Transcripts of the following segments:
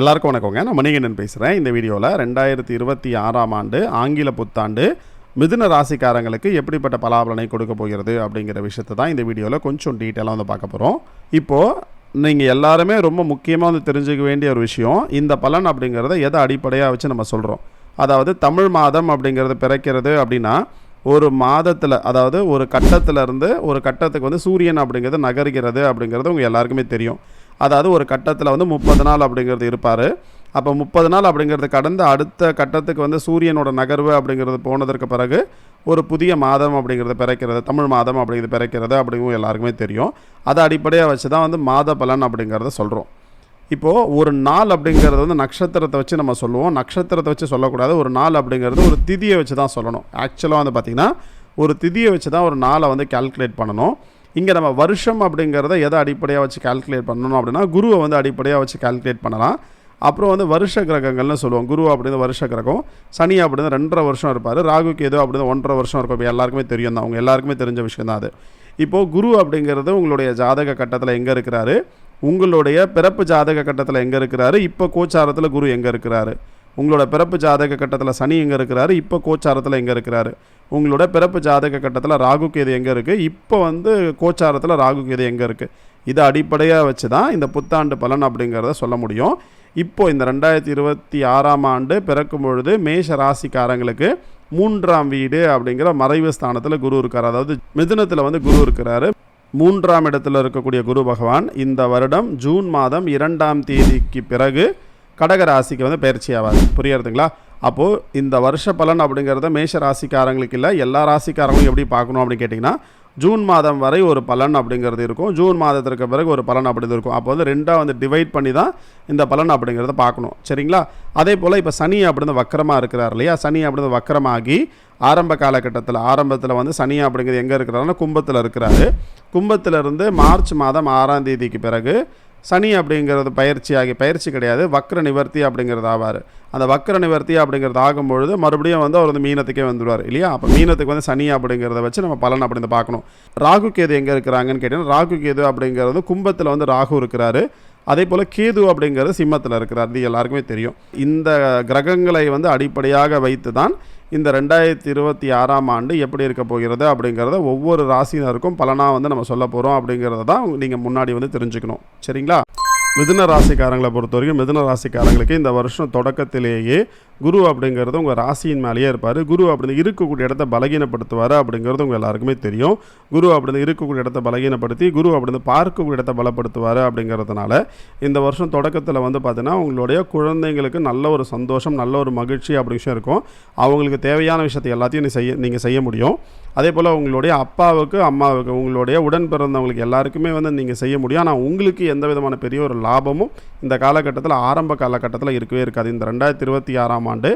எல்லாருக்கும் வணக்கங்க. நான் மணிகண்டன் பேசுகிறேன் இந்த வீடியோவில் ரெண்டாயிரத்தி இருபத்தி ஆறாம் ஆண்டு ஆங்கில புத்தாண்டு மிதுன ராசிக்காரங்களுக்கு எப்படிப்பட்ட பலாபலனை கொடுக்க போகிறது அப்படிங்கிற விஷயத்தை தான் இந்த வீடியோவில் கொஞ்சம் டீட்டெயிலாக வந்து பார்க்க போகிறோம் இப்போது நீங்கள் எல்லாருமே ரொம்ப முக்கியமாக வந்து தெரிஞ்சுக்க வேண்டிய ஒரு விஷயம் இந்த பலன் அப்படிங்கிறத எதை அடிப்படையாக வச்சு நம்ம சொல்கிறோம் அதாவது தமிழ் மாதம் அப்படிங்கிறது பிறக்கிறது அப்படின்னா ஒரு மாதத்தில் அதாவது ஒரு கட்டத்திலேருந்து ஒரு கட்டத்துக்கு வந்து சூரியன் அப்படிங்கிறது நகர்கிறது அப்படிங்கிறது உங்கள் எல்லாருக்குமே தெரியும். அதாவது ஒரு கட்டத்தில் வந்து முப்பது நாள் அப்படிங்கிறது இருப்பார். அப்போ முப்பது நாள் அப்படிங்கிறது கடந்து அடுத்த கட்டத்துக்கு வந்து சூரியனோட நகர்வு அப்படிங்கிறது போனதற்கு பிறகு ஒரு புதிய மாதம் அப்படிங்கிறது பிறக்கிறது தமிழ் மாதம் அப்படிங்கிறது பிறக்கிறது அப்படிங்கும் எல்லாருக்குமே தெரியும். அதை அடிப்படையாக வச்சு தான் வந்து மாத பலன் அப்படிங்கிறத சொல்கிறோம் இப்போது ஒரு நாள் அப்படிங்கிறது வந்து நட்சத்திரத்தை வச்சு நம்ம சொல்லுவோம். நட்சத்திரத்தை வச்சு சொல்லக்கூடாது. ஒரு நாள் அப்படிங்கிறது ஒரு திதியை வச்சு தான் சொல்லணும் ஆக்சுவலாக வந்து பார்த்திங்கன்னா ஒரு திதியை வச்சு தான் ஒரு நாளை வந்து கால்குலேட் பண்ணணும். இங்கே நம்ம வருஷம் அப்படிங்கிறத எதை அடிப்படையாக வச்சு கால்குலேட் பண்ணணும் அப்படின்னா குருவை வந்து அடிப்படையாக வச்சு கால்குலேட் பண்ணலாம். அப்புறம் வந்து வருஷ கிரகங்கள்னு சொல்லுவோம். குரு அப்படின்னு வருஷ கிரகம். சனி அப்படின்னு ரெண்டரை வருஷம் இருப்பார். ராகுக்கு கேது அப்படின்னு ஒன்றரை வருஷம் இருக்கும். இப்போ எல்லாருக்குமே தெரியும் தான். அவங்க எல்லாருக்குமே தெரிஞ்ச விஷயம் தான் அது. இப்போது குரு அப்படிங்கிறது உங்களுடைய ஜாதக கட்டத்தில் எங்கே இருக்கிறாரு? உங்களுடைய பிறப்பு ஜாதக கட்டத்தில் எங்கே இருக்கிறாரு? இப்போ கோச்சாரத்தில் குரு எங்கே இருக்கிறாரு? உங்களோட பிறப்பு ஜாதக கட்டத்தில் சனி எங்கே இருக்கிறாரு? இப்போ கோச்சாரத்தில் எங்கே இருக்கிறாரு? உங்களோட பிறப்பு ஜாதக கட்டத்தில் ராகு கேது எங்கே இருக்குது இப்போ வந்து கோச்சாரத்தில் ராகு கேது எங்கே இருக்குது இதை அடிப்படையாக வச்சு தான் இந்த புத்தாண்டு பலன் அப்படிங்கிறத சொல்ல முடியும். இப்போது இந்த ரெண்டாயிரத்தி இருபத்தி ஆறாம் ஆண்டு பிறக்கும் பொழுது மேஷ ராசிக்காரங்களுக்கு மூன்றாம் வீடு அப்படிங்கிற மறைவு ஸ்தானத்தில் குரு இருக்கார். அதாவது மிதுனத்தில் வந்து குரு இருக்கிறாரு. மூன்றாம் இடத்துல இருக்கக்கூடிய குரு பகவான் இந்த வருடம் ஜூன் மாதம் இரண்டாம் தேதிக்கு பிறகு கடக ராசிக்கு வந்து பயிற்சி ஆவார் புரியறதுங்களா? அப்போது இந்த வருஷ பலன் அப்படிங்கிறத மேஷ ராசிக்காரங்களுக்கு இல்லை எல்லா ராசிக்காரங்களும் எப்படி பார்க்கணும் அப்படின்னு கேட்டிங்கன்னா ஜூன் மாதம் வரை ஒரு பலன் அப்படிங்கிறது இருக்கும். ஜூன் மாதத்திற்கு பிறகு ஒரு பலன் அப்படிங்கிறது இருக்கும். அப்போ வந்து ரெண்டாக வந்து டிவைட் பண்ணி தான் இந்த பலன் அப்படிங்கிறத பார்க்கணும். சரிங்களா? அதே போல் இப்போ சனி அப்படின்னு வக்கரமாக இருக்கிறார் இல்லையா? சனி அப்படின்னு வக்கரமாகி ஆரம்ப காலகட்டத்தில் ஆரம்பத்தில் வந்து சனி அப்படிங்கிறது எங்கே இருக்கிறாருன்னா கும்பத்தில் இருக்கிறாரு. கும்பத்திலிருந்து மார்ச் மாதம் ஆறாம் தேதிக்கு பிறகு சனி அப்படிங்கிறது பயிற்சி ஆகி பயிற்சி கிடையாது வக்ர நிவர்த்தி அப்படிங்கிறது ஆவார். அந்த வக்ர நிவர்த்தி அப்படிங்கிறது ஆகும்பொழுது மறுபடியும் வந்து அவர் வந்து மீனத்துக்கே வந்துடுவார் இல்லையா? அப்போ மீனத்துக்கு வந்து சனி அப்படிங்கிறத வச்சு நம்ம பலன் அப்படின்னு பார்க்கணும். ராகு கேது எங்கே இருக்கிறாங்கன்னு கேட்டிங்கன்னா ராகு கேது அப்படிங்கிறது கும்பத்தில் வந்து ராகு இருக்கிறாரு. அதே போல் கேது அப்படிங்கிறது சிம்மத்தில் இருக்கிறார் இது எல்லாருக்குமே தெரியும். இந்த கிரகங்களை வந்து அடிப்படையாக வைத்து தான் இந்த ரெண்டாயிரத்தி இருபத்தி ஆறாம் ஆண்டு எப்படி இருக்க போகிறது அப்படிங்கிறத ஒவ்வொரு ராசினருக்கும் பலனாக வந்து நம்ம சொல்ல போகிறோம் அப்படிங்கிறத தான் நீங்கள் முன்னாடி வந்து தெரிஞ்சுக்கணும். சரிங்களா? மிதுன ராசிக்காரங்களை பொறுத்த வரைக்கும் மிதுன ராசிக்காரங்களுக்கு இந்த வருஷம் தொடக்கத்திலேயே குரு அப்படிங்கிறது உங்கள் ராசியின் மேலேயே இருப்பார். குரு அப்படின்னு இருக்கக்கூடிய இடத்த பலகீனப்படுத்துவார் அப்படிங்கிறது உங்கள் எல்லாருக்குமே தெரியும். குரு அப்படின்னு இருக்கக்கூடிய இடத்த பலகீனப்படுத்தி குரு அப்படின்னு பார்க்கக்கூடிய இடத்த பலப்படுத்துவார் அப்படிங்கிறதுனால இந்த வருஷம் தொடக்கத்தில் வந்து பார்த்தீங்கன்னா உங்களுடைய குழந்தைங்களுக்கு நல்ல ஒரு சந்தோஷம் நல்ல ஒரு மகிழ்ச்சி அப்படி விஷயம் இருக்கும். அவங்களுக்கு தேவையான விஷயத்தை எல்லாத்தையும் நீ செய்ய நீங்கள் செய்ய முடியும். அதே போல் உங்களுடைய அப்பாவுக்கு அம்மாவுக்கு உங்களுடைய உடன் பிறந்தவங்களுக்கு எல்லாருக்குமே வந்து நீங்கள் செய்ய முடியும். ஆனால் உங்களுக்கு எந்த விதமான பெரிய ஒரு லாபமும் இந்த காலகட்டத்தில் ஆரம்ப காலகட்டத்தில் இருக்கவே இருக்காது. இந்த ரெண்டாயிரத்தி இருபத்தி ஆறாம் ஆண்டு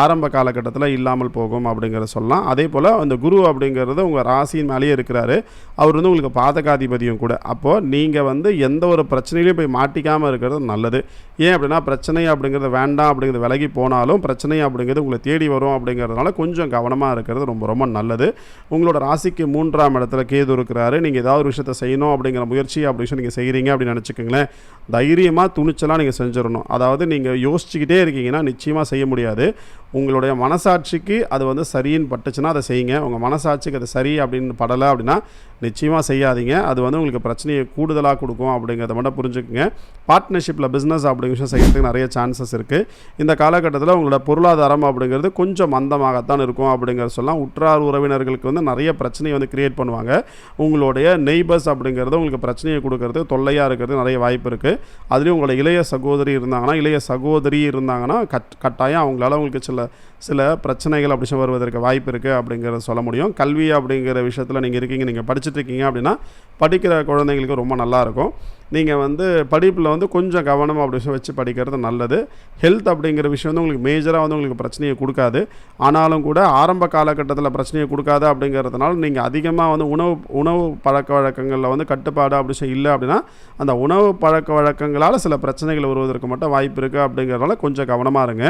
ஆரம்ப காலகட்டத்தில் இல்லாமல் போகும் அப்படிங்கிறத சொல்லலாம். அதே போல் அந்த குரு அப்படிங்கிறது உங்கள் ராசியின் மேலேயே இருக்கிறாரு. அவர் வந்து உங்களுக்கு பாதகாதிபதியும் கூட. அப்போது நீங்கள் வந்து எந்த ஒரு பிரச்சனையிலையும் போய் மாட்டிக்காமல் இருக்கிறது நல்லது. ஏன் அப்படின்னா பிரச்சனை அப்படிங்கிறது வேண்டாம் அப்படிங்கிறது விலகி போனாலும் பிரச்சனை அப்படிங்கிறது உங்களை தேடி வரும் அப்படிங்கிறதுனால கொஞ்சம் கவனமாக இருக்கிறது ரொம்ப ரொம்ப நல்லது. உங்களோட ராசிக்கு மூன்றாம் இடத்துல கேது இருக்கிறாரு. நீங்கள் ஏதாவது ஒரு விஷயத்தை செய்யணும் அப்படிங்கிற முயற்சி அப்படி விஷயம் நீங்கள் செய்கிறீங்க அப்படின்னு நினச்சிக்கோங்களேன். தைரியமாக துணிச்சலாக நீங்கள் செஞ்சிடணும். அதாவது நீங்கள் யோசிச்சுக்கிட்டே இருக்கீங்கன்னா நிச்சயமாக செய்ய முடியாது. உங்களுடைய மனசாட்சிக்கு அது வந்து சரின்னு பட்டுச்சுன்னா அதை செய்யுங்க. உங்கள் மனசாட்சிக்கு அது சரி அப்படின்னு படலை அப்படின்னா நிச்சயமாக செய்யாதீங்க. அது வந்து உங்களுக்கு பிரச்சனையை கூடுதலாக கொடுக்கும் அப்படிங்கிறத மட்டும் புரிஞ்சுக்குங்க. பார்ட்னர்ஷிப்பில் பிஸ்னஸ் அப்படிங்கிற விஷயம் செய்கிறதுக்கு நிறைய சான்சஸ் இருக்குது இந்த காலகட்டத்தில் உங்களோட பொருளாதாரம் அப்படிங்கிறது கொஞ்சம் மந்தமாகத்தான் இருக்கும் அப்படிங்கிற சொல்லலாம். உற்றார் உறவினர்களுக்கு வந்து நிறைய பிரச்சனையை வந்து கிரியேட் பண்ணுவாங்க. உங்களுடைய நெய்பர்ஸ் அப்படிங்கிறது உங்களுக்கு பிரச்சனையை கொடுக்கறது தொல்லையாக இருக்கிறது நிறைய வாய்ப்பு இருக்குது அதுலேயும் உங்களோட இளைய சகோதரி இருந்தாங்கன்னா இளைய சகோதரி இருந்தாங்கன்னா கட் கட்டாயம் அவங்களால உங்களுக்கு சில சில பிரச்சனைகள் அப்படி வருவதற்கு வாய்ப்பு இருக்குது அப்படிங்கிறத சொல்ல முடியும். கல்வி அப்படிங்கிற விஷயத்தில் நீங்கள் இருக்கீங்க நீங்கள் படிச்சு இருக்கீங்க அப்படின்னா படிக்கிற குழந்தைங்களுக்கு ரொம்ப நல்லாயிருக்கும். நீங்கள் வந்து படிப்பில் வந்து கொஞ்சம் கவனம் அப்படி சொல்லி வச்சு படிக்கிறது நல்லது. ஹெல்த் அப்படிங்கிற விஷயம் வந்து உங்களுக்கு மேஜராக வந்து உங்களுக்கு பிரச்சனையை கொடுக்காது. ஆனாலும் கூட ஆரம்ப காலகட்டத்தில் பிரச்சனையை கொடுக்காது அப்படிங்கிறதுனால நீங்கள் அதிகமாக வந்து உணவு உணவு பழக்க வழக்கங்களில் வந்து கட்டுப்பாடு அப்படி இல்லை அப்படின்னா அந்த உணவு பழக்க வழக்கங்களால் சில பிரச்சனைகள் வருவதற்கு மட்டும் வாய்ப்பு இருக்குது அப்படிங்கிறதுனால கொஞ்சம் கவனமாக இருங்க.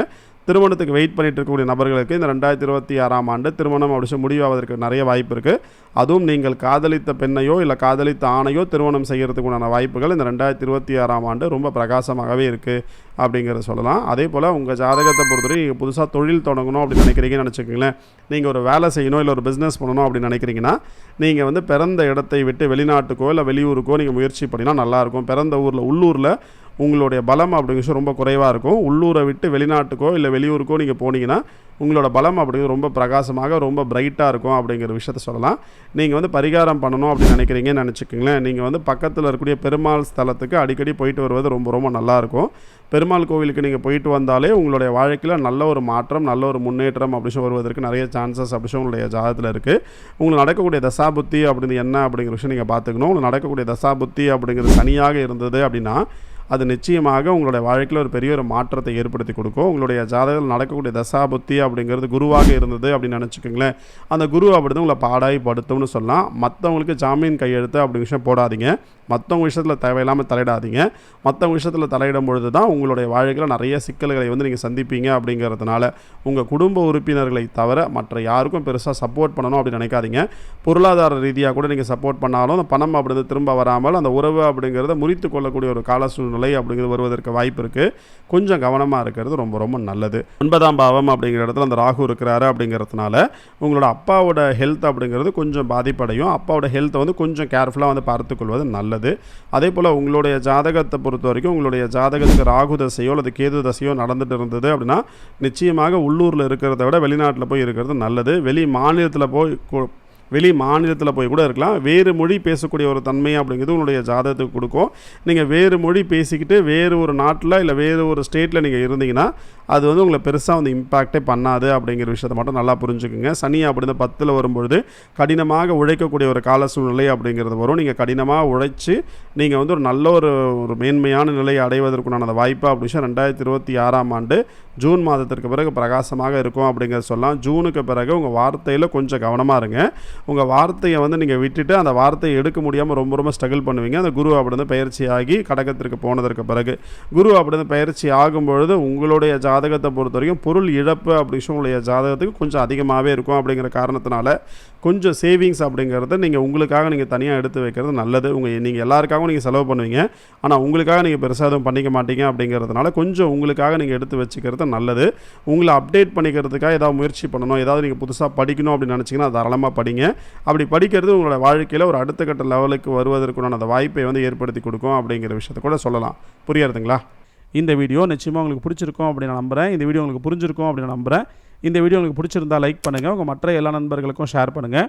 திருமணத்துக்கு வெயிட் பண்ணிட்டு இருக்கக்கூடிய நபர்களுக்கு இந்த ரெண்டாயிரத்தி இருபத்தி ஆறாம் ஆண்டு திருமணம் அப்படி முடிவாவதற்கு நிறைய வாய்ப்பு இருக்குது அதுவும் நீங்கள் காதலித்த பெண்ணையோ இல்லை காதலித்த ஆணையோ திருமணம் செய்கிறதுக்குண்டான வாய்ப்புகள் வாய்ப்புகள் இந்த ரெண்டாயிரத்தி இருபத்தி ஆறாம் ஆண்டு ரொம்ப பிரகாசமாகவே இருக்குது அப்படிங்கிறத சொல்லலாம். அதே போல் உங்கள் ஜாதகத்தை பொறுத்தவரை நீங்கள் புதுசாக தொழில் தொடங்கணும் அப்படின்னு நினைக்கிறீங்கன்னு நினச்சிக்கோங்களேன். நீங்கள் ஒரு வேலை செய்யணும் இல்லை ஒரு பிஸ்னஸ் பண்ணணும் அப்படின்னு நினைக்கிறீங்கன்னா நீங்கள் வந்து பிறந்த இடத்தை விட்டு வெளிநாட்டுக்கோ இல்லை வெளியூருக்கோ நீங்கள் முயற்சி பண்ணினா நல்லாயிருக்கும் பிறந்த ஊரில் உள்ளூரில் உங்களுடைய பலம் அப்படிங்கிற விஷயம் ரொம்ப குறைவாக இருக்கும். உள்ளூரை விட்டு வெளிநாட்டுக்கோ இல்லை வெளியூருக்கோ நீங்கள் போனீங்கன்னா உங்களோட பலம் அப்படிங்கிறது ரொம்ப பிரகாசமாக ரொம்ப பிரைட்டாக இருக்கும் அப்படிங்கிற விஷயத்த சொல்லலாம். நீங்கள் வந்து பரிகாரம் பண்ணணும் அப்படின்னு நினைக்கிறீங்கன்னு நினச்சிக்கோங்களேன். நீங்கள் வந்து பக்கத்தில் இருக்கக்கூடிய பெருமாள் ஸ்தலத்துக்கு அடிக்கடி போயிட்டு வருவது ரொம்ப ரொம்ப நல்லாயிருக்கும் பெருமாள் கோவிலுக்கு நீங்கள் போயிட்டு வந்தாலே உங்களுடைய வாழ்க்கையில் நல்ல ஒரு மாற்றம் நல்ல ஒரு முன்னேற்றம் அப்படின்னு சொல்லி வருவதற்கு நிறைய சான்சஸ் அப்படி உங்களுடைய ஜாதத்தில் இருக்குது உங்களுக்கு நடக்கக்கூடிய தசாபுத்தி அப்படின்னு என்ன அப்படிங்கிற விஷயம் நீங்கள் பார்த்துக்கணும். உங்களுக்கு நடக்கக்கூடிய தசாபுத்தி அப்படிங்கிறது தனியாக இருந்தது அப்படின்னா அது நிச்சயமாக உங்களுடைய வாழ்க்கையில் ஒரு பெரிய ஒரு மாற்றத்தை ஏற்படுத்தி கொடுக்கும். உங்களுடைய ஜாதகத்தில் நடக்கக்கூடிய தசாபுத்தி அப்படிங்கிறது குருவாக இருந்தது அப்படின்னு நினச்சிக்கோங்களேன். அந்த குரு அப்படி தான் உங்களை பாடாய் படுத்தும்னு சொல்லலாம். மற்றவங்களுக்கு ஜாமீன் கையெழுத்து அப்படிங்கிற விஷயம் போடாதீங்க. மற்றவங்க விஷயத்தில் தேவையில்லாமல் தலையிடாதீங்க. மற்றவங்க விஷயத்தில் தலையிடும் பொழுது தான் உங்களுடைய வாழ்க்கையில் நிறைய சிக்கல்களை வந்து நீங்கள் சந்திப்பீங்க அப்படிங்கிறதுனால உங்கள் குடும்ப உறுப்பினர்களை தவிர மற்ற யாருக்கும் பெருசாக சப்போர்ட் பண்ணணும் அப்படின்னு நினைக்காதீங்க. பொருளாதார ரீதியாக கூட நீங்கள் சப்போர்ட் பண்ணாலும் அந்த பணம் அப்படிங்கிறது திரும்ப வராமல் அந்த உறவு அப்படிங்கிறத முறித்து கொள்ளக்கூடிய ஒரு கால சூழ்நிலை அப்படிங்கிறது வருவதற்கு வாய்ப்பு இருக்குது கொஞ்சம் கவனமாக இருக்கிறது ரொம்ப ரொம்ப நல்லது. ஒன்பதாம் பாவம் அப்படிங்கிற இடத்துல அந்த ராகு இருக்கிறாரு அப்படிங்கிறதுனால உங்களோட அப்பாவோட ஹெல்த் அப்படிங்கிறது கொஞ்சம் பாதிப்படையும். அப்பாவோட ஹெல்த்தை வந்து கொஞ்சம் கேர்ஃபுல்லாக வந்து பார்த்துக்கொள்வது நல்லது. அதே போல் உங்களுடைய ஜாதகத்தை பொறுத்த வரைக்கும் உங்களுடைய ஜாதகத்துக்கு ராகு தசையோ அல்லது கேது தசையோ நடந்துட்டு இருந்தது அப்படின்னா நிச்சயமாக உள்ளூரில் இருக்கிறத விட வெளிநாட்டில் போய் இருக்கிறது நல்லது. வெளி மாநிலத்தில் போய் வெளி மாநிலத்தில் போய் கூட இருக்கலாம். வேறு மொழி பேசக்கூடிய ஒரு தன்மை அப்படிங்கிறது உங்களுடைய ஜாதகத்துக்கு கொடுக்கும். நீங்கள் வேறு மொழி பேசிக்கிட்டு வேறு ஒரு நாட்டில் இல்லை வேறு ஒரு ஸ்டேட்டில் நீங்கள் இருந்தீங்கன்னா அது வந்து உங்களை பெருசாக வந்து இம்பாக்டே பண்ணாது அப்படிங்கிற விஷயத்தை மட்டும் நல்லா புரிஞ்சுக்குங்க. சனி அப்படின்னு பத்தில் வரும்பொழுது கடினமாக உழைக்கக்கூடிய ஒரு கால சூழ்நிலை அப்படிங்கிறது வரும். நீங்கள் கடினமாக உழைச்சி நீங்கள் வந்து ஒரு நல்ல ஒரு ஒரு மேன்மையான நிலையை அடைவதற்குண்டான அந்த வாய்ப்பு அப்படின்னு ரெண்டாயிரத்தி இருபத்தி ஆறாம் ஆண்டு ஜூன் மாதத்திற்கு பிறகு பிரகாசமாக இருக்கும் அப்படிங்கிறத சொல்லலாம். ஜூனுக்கு பிறகு உங்கள் வார்த்தையில் கொஞ்சம் கவனமாக இருங்க. உங்கள் வார்த்தையை வந்து நீங்கள் விட்டுட்டு அந்த வார்த்தையை எடுக்க முடியாமல் ரொம்ப ரொம்ப ஸ்ட்ரகிள் பண்ணுவீங்க. அந்த குரு அப்படி வந்து பயிற்சி ஆகி கடகத்திற்கு போனதற்கு பிறகு குரு அப்படிந்து பயிற்சி ஆகும் பொழுது உங்களுடைய ஜாதகத்தை பொறுத்த வரைக்கும் பொருள் இழப்பு அப்படி உங்களுடைய ஜாதகத்துக்கு கொஞ்சம் அதிகமாகவே இருக்கும் அப்படிங்கிற காரணத்தினால கொஞ்சம் சேவிங்ஸ் அப்படிங்கிறத நீங்கள் உங்களுக்காக நீங்கள் தனியாக எடுத்து வைக்கிறது நல்லது. உங்கள் நீங்கள் எல்லாருக்காகவும் நீங்கள் செலவு பண்ணுவீங்க. ஆனால் உங்களுக்காக நீங்கள் பெருசாக எதுவும் பண்ணிக்க மாட்டீங்க அப்படிங்கிறதுனால கொஞ்சம் உங்களுக்காக நீங்கள் எடுத்து வச்சுக்கிறது நல்லது. உங்களை அப்டேட் பண்ணிக்கிறதுக்காக ஏதாவது முயற்சி பண்ணணும். ஏதாவது நீங்கள் புதுசாக படிக்கணும் அப்படின்னு நினச்சிங்கன்னா தாராளமாக படிங்க. அப்படி படிக்கிறது உங்களோட வாழ்க்கையில் ஒரு அடுத்த கட்ட லெவலுக்கு வருவதற்குண்டான அந்த வாய்ப்பை வந்து ஏற்படுத்தி கொடுக்கும் அப்படிங்கிற விஷயத்த கூட சொல்லலாம். புரியறதுங்களா இந்த வீடியோ நிச்சயமாக உங்களுக்கு பிடிச்சிருக்கும் அப்படின்னு நான் நம்புகிறேன் இந்த வீடியோ உங்களுக்கு புரிஞ்சிருக்கும் அப்படின்னு நான் நம்புகிறேன் இந்த வீடியோ உங்களுக்கு பிடிச்சிருந்தா லைக் பண்ணுங்கள் உங்கள் மற்ற எல்லா நண்பர்களுக்கும் ஷேர் பண்ணுங்கள்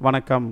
வணக்கம்